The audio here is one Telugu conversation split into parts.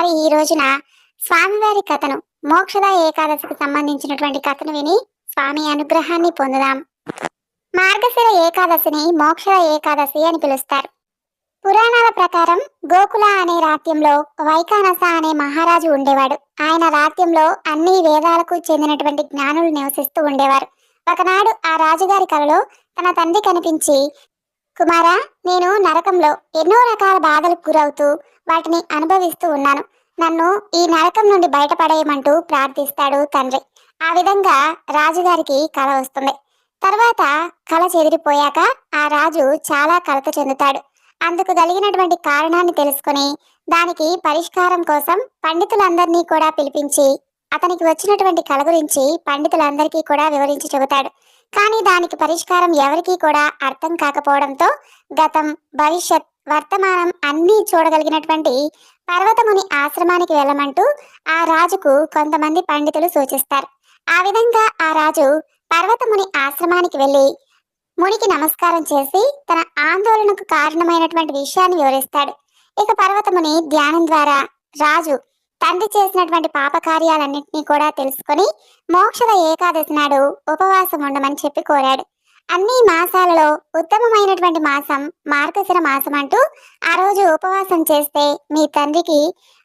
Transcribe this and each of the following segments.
మరి ఈ రోజున స్వామివారి కథను మోక్షద ఏకాదశికి సంబంధించినటువంటి కథను విని స్వామి అనుగ్రహాన్ని పొందుదాం. మార్గశిర ఏకాదశిని మోక్షద ఏకాదశి అని పిలుస్తారు. పురాణాల ప్రకారం గోకుల అనే రాత్యంలో వైకానస అనే మహారాజు ఉండేవాడు. ఆయన రాత్యంలో అన్ని వేదాలకు చెందినటువంటి జ్ఞానులు నివసిస్తూ ఉండేవారు. ఒకనాడు ఆ రాజుగారి కలలో తన తండ్రి కనిపించి కుమారా నేను నరకంలో ఎన్నో రకాల బాధలకు గురవుతూ వాటిని అనుభవిస్తూ ఉన్నాను. నన్ను ఈ నరకం నుండి బయటపడేయమంటూ ప్రార్థిస్తాడు తండ్రి. ఆ విధంగా రాజుగారికి కళ వస్తుంది. తర్వాత కళ చెదిరిపోయాక ఆ రాజు చాలా కలత చెందుతాడు. అందుకు కలిగినటువంటి కారణాన్ని తెలుసుకుని దానికి పరిష్కారం కోసం పండితులందరినీ కూడా పిలిపించి అతనికి వచ్చినటువంటి కళ గురించి పండితులందరికీ కూడా వివరించి చెబుతాడు. కానీ దానికి పరిష్కారం ఎవరికీ కూడా అర్థం కాకపోవడంతో గతం భవిష్యత్ వర్తమానం అన్నీ చూడగలిగినటువంటి పర్వతముని ఆశ్రమానికి వెళ్ళమంటూ ఆ రాజుకు కొంతమంది పండితులు సూచిస్తారు. ఆ విధంగా ఆ రాజు పర్వతముని ఆశ్రమానికి వెళ్ళి మునికి నమస్కారం చేసి తన ఆందోళనకు కారణమైనటువంటి విషయాన్ని వివరిస్తాడు. ఇక పర్వతముని ధ్యానం ద్వారా రాజు తండ్రి చేసినటువంటి పాప కార్యాలన్నింటినీ కూడా తెలుసుకొని మోక్షద ఏకాదశి నాడు ఉపవాసం ఉండమని చెప్పి కోరాడు. అన్ని మాసాలలో ఉత్తమమైనటువంటి మాసం మార్గశిర మాసం అంటూ ఆ రోజు ఉపవాసం చేస్తే మీ తండ్రికి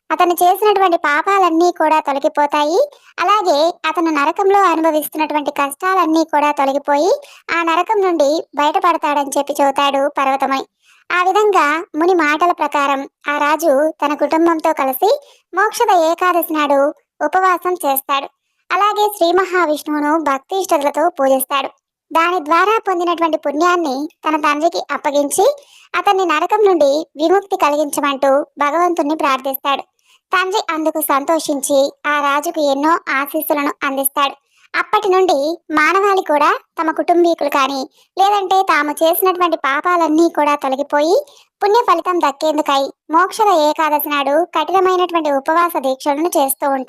అతను చేసినటువంటి పాపాలన్నీ కూడా తొలగిపోతాయి. అలాగే అతను నరకంలో అనుభవిస్తున్నటువంటి కష్టాలన్నీ కూడా తొలగిపోయి ఆ నరకం నుండి బయటపడతాడని చెప్పి చూతాడు పర్వతమై. ఆ విధంగా ముని మాటల ప్రకారం ఆ రాజు తన కుటుంబంతో కలిసి మోక్షద ఏకాదశి నాడు ఉపవాసం చేస్తాడు. అలాగే శ్రీ మహావిష్ణువును భక్తి ఇష్టతలతో పూజిస్తాడు. దాని ద్వారా పొందినటువంటి పుణ్యాన్ని తన తండ్రికి అప్పగించి అతన్ని నరకం నుండి విముక్తి కలిగించమంటూ భగవంతుణ్ణి ప్రార్థిస్తాడు. తండ్రి అందుకు సంతోషించి ఆ రాజుకు ఎన్నో ఆశీస్సులను అందిస్తాడు. అప్పటి నుండి మానవాళి కూడా తమ కుటుంబీకులు కానీ లేదంటే తాము చేసినటువంటి పాపాలన్నీ కూడా తొలగిపోయి పుణ్య ఫలితం దక్కేందుకై మోక్షద ఏకాదశి నాడు కఠినమైనటువంటి ఉపవాస దీక్షలను చేస్తూ ఉంటారు.